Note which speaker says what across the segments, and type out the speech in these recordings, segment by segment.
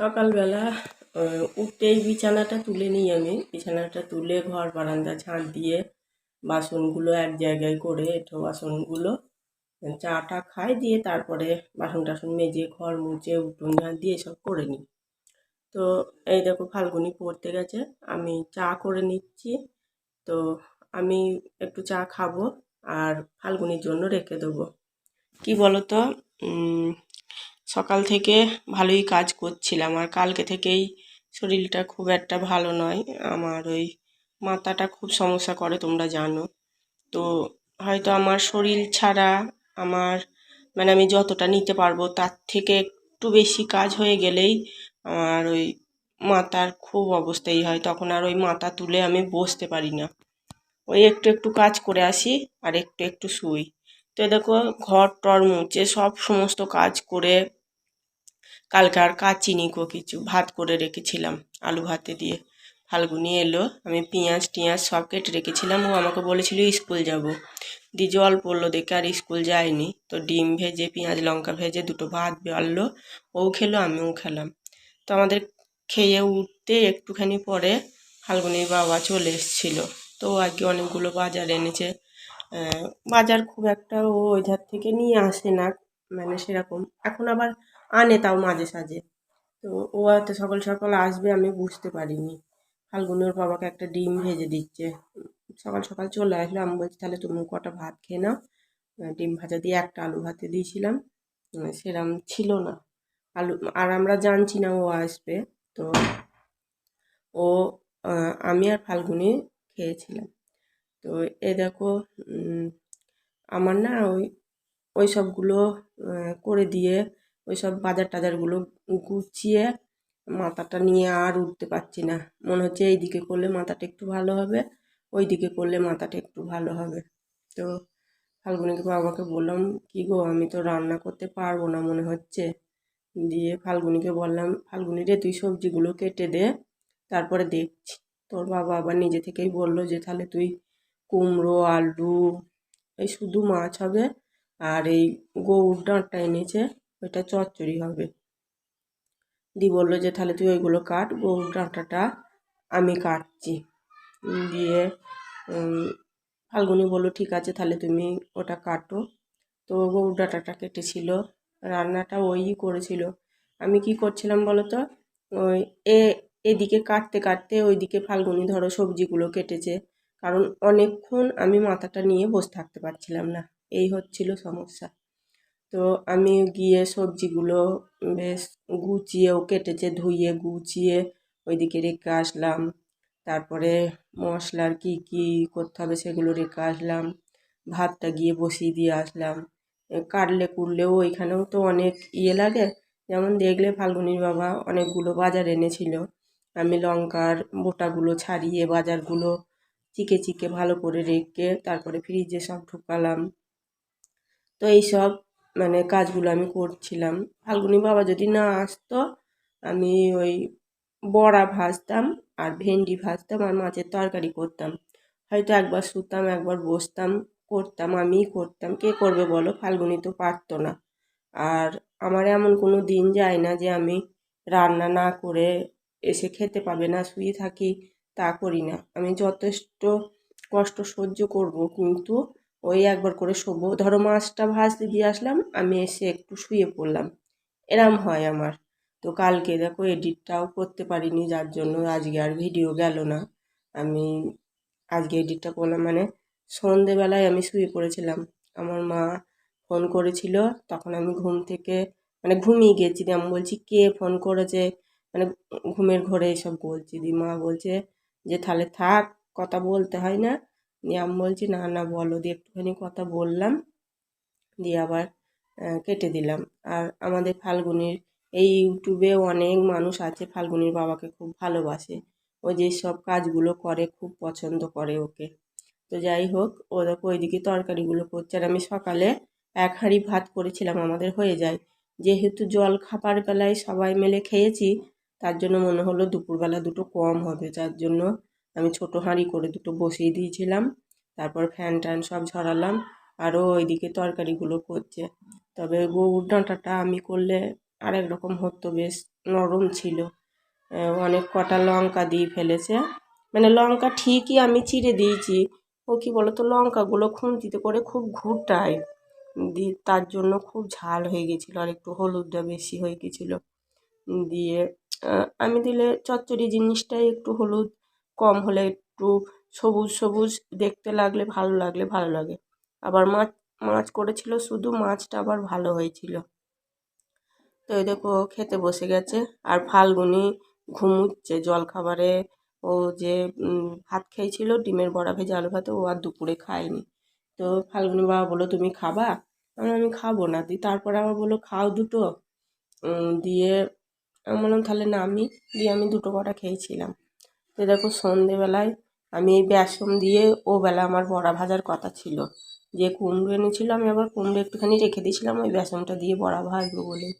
Speaker 1: সকালবেলা উঠতেই বিছানাটা তুলে নিই আমি। বিছানাটা তুলে ঘর বারান্দা ঝাঁট দিয়ে বাসনগুলো এক জায়গায় করে এঁঠো বাসনগুলো। চাটা খাই দিয়ে তারপরে বাসন টাসন মেজে, ঘর মুছে, উঠোন ঝাঁট দিয়ে সব করে নিই। তো এই দেখো ফাল্গুনি পড়তে গেছে, আমি চা করে নিচ্ছি। তো আমি একটু চা খাব আর ফাল্গুনির জন্য রেখে দেবো। কি বলো তো সকাল থেকে ভালোই কাজ করছিলাম আর কালকে থেকেই শরীরটা খুব একটা ভালো নয়। আমার ওই মাথাটা খুব সমস্যা করে, তোমরা জানো। তো হয়তো আমার শরীর ছাড়া আমার মানে আমি যতটা নিতে পারব তার থেকে একটু বেশি কাজ হয়ে গেলেই আমার ওই মাথার খুব অবস্থাই হয়। তখন আর ওই মাথা তুলে আমি বসতে পারি না। ওই একটু একটু কাজ করে আসি আর একটু একটু শুই। তো দেখো, ঘর টর মুছে সব সমস্ত কাজ করে কালকে আর কাচিনি কো কিছু। ভাত করে রেখেছিলাম, আলু ভাতে দিয়ে। ফাল্গুনি এলো, আমি পেঁয়াজ টিয়াজ সব কেটে রেখেছিলাম। ও আমাকে বলেছিল স্কুল যাব। দি জল পড়ল দেখে আর স্কুল যায়নি। তো ডিম ভেজে, পেঁয়াজ লঙ্কা ভেজে দুটো ভাত বাড়লো। ও খেলো, আমিও খেলাম। তো আমাদের খেয়ে উঠতে একটুখানি পরে ফাল্গুনির বাবা চলে এসেছিল। তো আজকে অনেকগুলো বাজার এনেছে। বাজার খুব একটা ও ওই ধার থেকে নিয়ে আসে না। মানে সেরকম। এখন আবার আনে তাও মাঝে সাঝে। তো ও হয়তো সকাল সকাল আসবে, আমি বুঝতে পারিনি। ফাল্গুনের বাবাকে একটা ডিম ভেজে দিচ্ছে। সকাল সকাল চলে আসলো। আমি বলছি, তাহলে তুমি কটা ভাত খেয়ে নাও। ডিম ভাজা দিয়ে একটা আলু ভাতে দিয়েছিলাম। সেরম ছিল না। আলু, আর আমরা জানছি না ও আসবে। তো ও আমি আর ফাল্গুনি খেয়েছিলাম। তো এ দেখো আমার না ওই ওই সবগুলো করে দিয়ে ওই সব বাজার টাজারগুলো গুছিয়ে মাথাটা নিয়ে আর উঠতে পারছি না। মনে হচ্ছে এই দিকে করলে মাথাটা একটু ভালো হবে ওই দিকে করলে মাথাটা একটু ভালো হবে। তো ফাল্গুনিকে বাবাকে বললাম, কি গো, আমি তো রান্না করতে পারব না। মনে হচ্ছে দিয়ে ফাল্গুনিকে বললাম, ফাল্গুনি রে, তুই সবজিগুলো কেটে দে, তারপরে দেখছি। তোর বাবা আবার নিজে থেকেই বলল যে, তাহলে তুই কুমড়ো, আলু, এই শুধু মাছ হবে আর এই গৌর ডাঁটটা এনেছে, ওইটা চচ্চড়ি হবে। দি বলল যে, তাহলে তুই ওইগুলো কাট, গৌর ডাঁটাটা আমি কাটছি। দিয়ে ফাল্গুনি বলল, ঠিক আছে, তাহলে তুমি ওটা কাটো। তো গৌর ডাঁটাটা কেটেছিল, রান্নাটা ওই করেছিল। আমি কি করছিলাম বলো তো ওই এ, এদিকে কাটতে কাটতে ওইদিকে ফাল্গুনি ধরো সবজিগুলো কেটেছে, কারণ অনেকক্ষণ আমি মাথাটা নিয়ে বসে থাকতে পারছিলাম না। এই হচ্ছিল সমস্যা। তো আমি গিয়ে সবজিগুলো বেশ গুছিয়েও কেটেছে, ধুয়ে, গুছিয়ে ওইদিকে রেখে আসলাম। তারপরে মশলার কী কী করতে হবে সেগুলো রেখে আসলাম। ভাতটা গিয়ে বসিয়ে দিয়ে আসলাম। কাটলে, কুটলেও ওইখানেও তো অনেক ইয়ে লাগে। যেমন দেখলে ফাল্গুনির বাবা অনেকগুলো বাজার এনেছিল। আমি লঙ্কার বোটাগুলো ছাড়িয়ে বাজারগুলো চিকে চিকে ভালো করে রেখে তারপরে ফ্রিজে সব ঢুকালাম। তো এইসব মানে কাজগুলো আমি করছিলাম। ফাল্গুনি বাবা যদি না আসতো, আমি ওই বড়া ভাজতাম আর ভেন্ডি ভাজতাম আর মাছের তরকারি করতাম। হয়তো একবার শুতাম, একবার বসতাম, করতাম, আমিই করতাম। কে করবে বলো? ফাল্গুনি তো পারতো না। আর আমার এমন কোনো দিন যায় না যে আমি রান্না না করে এসে খেতে পাবে না, শুয়ে থাকি তা করি না। আমি যথেষ্ট কষ্ট সহ্য করব কিন্তু ওই একবার করে শোবো ধরো মাছটা ভাজতে দিয়ে আসলাম, আমি এসে একটু শুয়ে পড়লাম। এরম হয় আমার। তো কালকে দেখো এডিটটাও করতে পারিনি, যার জন্য আজকে আর ভিডিও গেল না। আমি আজকে এডিটটা করলাম মানে সন্ধেবেলায় আমি শুয়ে পড়েছিলাম। আমার মা ফোন করেছিল, তখন আমি ঘুম থেকে মানে ঘুমিয়ে গেছি আমি বলছি, কে ফোন করেছে? মানে ঘুমের ঘোরে এসব বলছি দি। মা বলছে যে, তাহলে থাক, কথা বলতে হয় না। দিয়ে আমি বলছি, না না, বলো। দিয়ে একটুখানি কথা বললাম, দিয়ে আবার কেটে দিলাম। আর আমাদের ফাল্গুনির, এই ইউটিউবে অনেক মানুষ আছে ফাল্গুনির বাবাকে খুব ভালোবাসে। ও যে সব কাজগুলো করে, খুব পছন্দ করে ওকে। তো যাই হোক, ও দেখো ওইদিকে তরকারিগুলো করছে। আর আমি সকালে এক হাঁড়ি ভাত করেছিলাম, আমাদের হয়ে যায়। যেহেতু জল খাবার বেলায় সবাই মিলে খেয়েছি, তার জন্য মনে হলো দুপুরবেলা দুটো কম হবে। যার জন্য আমি ছোটো হাঁড়ি করে দুটো বসিয়ে দিয়েছিলাম। তারপর ফ্যান ট্যান সব ঝরালাম আরও ওইদিকে তরকারিগুলো করছে। তবে গৌর ডাঁটাটা আমি করলে আরেক রকম হতো, বেশ নরম ছিল। অনেক কটা লঙ্কা দিয়ে ফেলেছে। মানে লঙ্কা ঠিকই আমি চিড়ে দিয়েছি। ও কী বলতো, লঙ্কাগুলো খুন্তিতে করে খুব ঘুরটায়। দিয়ে তার জন্য খুব ঝাল হয়ে গেছিল আর একটু হলুদটা বেশি হয়ে গেছিল। দিয়ে আমি দিলে চচ্চড়ি জিনিসটাই একটু হলুদ কম হলে একটু সবুজ সবুজ দেখতে লাগলে ভালো লাগলে ভালো লাগে। আবার মাছ মাছ করেছিল শুধু মাছটা আবার ভালো হয়েছিল। তো এই দেখো খেতে বসে গেছে। আর ফাল্গুনি ঘুমুচ্ছে জল খাবারে ও যে ভাত খেয়েছিল, ডিমের বড়া ভেজে আলু ভাতে, ও আর দুপুরে খায়নি। তো ফাল্গুনি বাবা বলল, তুমি খাবা? আমি খাব না। দিয়ে তারপরে আমার বলল, খাও দুটো। দিয়ে, আমি বললাম, তাহলে না আমি দিয়ে আমি দুটো কটা খেয়েছিলাম। তো দেখো সন্ধেবেলায় আমি এই বেসন দিয়ে ও বেলা আমার বড়া ভাজার কথা ছিল। যে কুমড়ো এনেছিল, আমি আবার কুমড়ো একটুখানি রেখে দিয়েছিলাম, ওই বেসনটা দিয়ে বড়া ভাজবো বলে।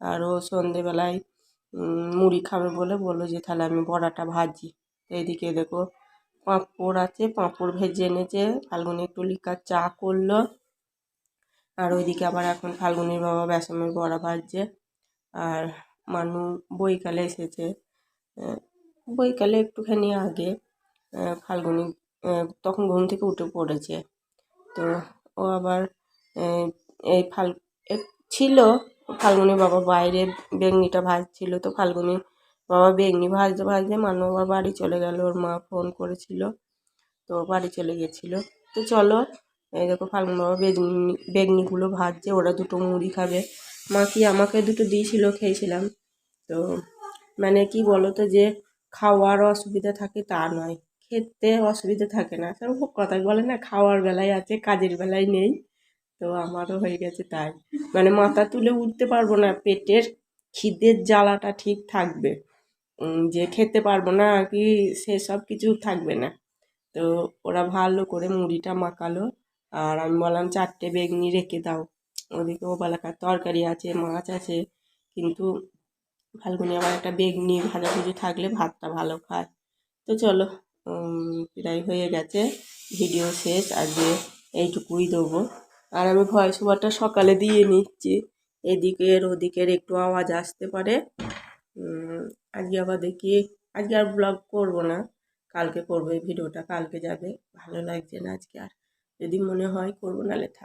Speaker 1: আর ও সন্ধেবেলায় মুড়ি খাবে বলে বলল যে, তাহলে আমি বড়াটা ভাজি। তো এদিকে দেখো পাঁপড় আছে, পাঁপড় ভেজে এনেছে, ফাল্গুনি একটু লিকার চা করল। আর ওইদিকে আবার এখন ফাল্গুনির বাবা বেসনের বড়া ভাজছে। আর মানু বইকালে এসেছে আহ, বইকালে একটুখানি আগে ফাল্গুনি তখন ঘুম থেকে উঠে পড়েছে। তো ও আবার এই ফাল ছিল ফাল্গুনি বাবা বাইরে বেগনিটা ভাজছিল তো ফাল্গুনি বাবা বেগনি ভাজতে ভাজতে মানু আবার বাড়ি চলে গেল ওর মা ফোন করেছিল তো বাড়ি চলে গেছিল। তো চলো এই দেখো ফাল্গুন বাবা বেগনি বেগনিগুলো ভাজছে ওরা দুটো মুড়ি খাবে। মা কি আমাকে দুটো দিয়েছিল খেয়েছিলাম। তো মানে কি বলো তো যে খাওয়ার অসুবিধা থাকে, তা নয়। খেতে অসুবিধা থাকে না। সেরকম কথায় বলে না, খাওয়ার বেলায় আছে, কাজের বেলায় নেই। তো আমারও হয়ে গেছে তাই। মানে মাথা তুলে উঠতে পারব না, পেটের খিদের জ্বালাটা ঠিক থাকবে। যে খেতে পারব না কি সেসব কিছু থাকবে না। তো ওরা ভালো করে মুড়িটা মাখালো, আর আমি বললাম, চারটে বেগনি রেখে দাও। ওদিকে ও বেলাকার তরকারি আছে, মাছ আছে, কিন্তু ফাল্গুনি আবার একটা বেগনি ভাজাভুজি থাকলে ভাতটা ভালো খায়। তো চলো প্রায় হয়ে গেছে, ভিডিও শেষ আজকে এইটুকুই দেবো। আর আমি ভয়েস ওভারটা সকালে দিয়ে নিচ্ছি। এদিকের ওদিকের একটু আওয়াজ আসতে পারে। আজকে আবার দেখি, আজকে আর ব্লগ করব না। কালকে করব এই ভিডিওটা, কালকে যাবে। ভালো লাগছে না আজকে আর। যদি মনে হয় করব, নাহলে থাক।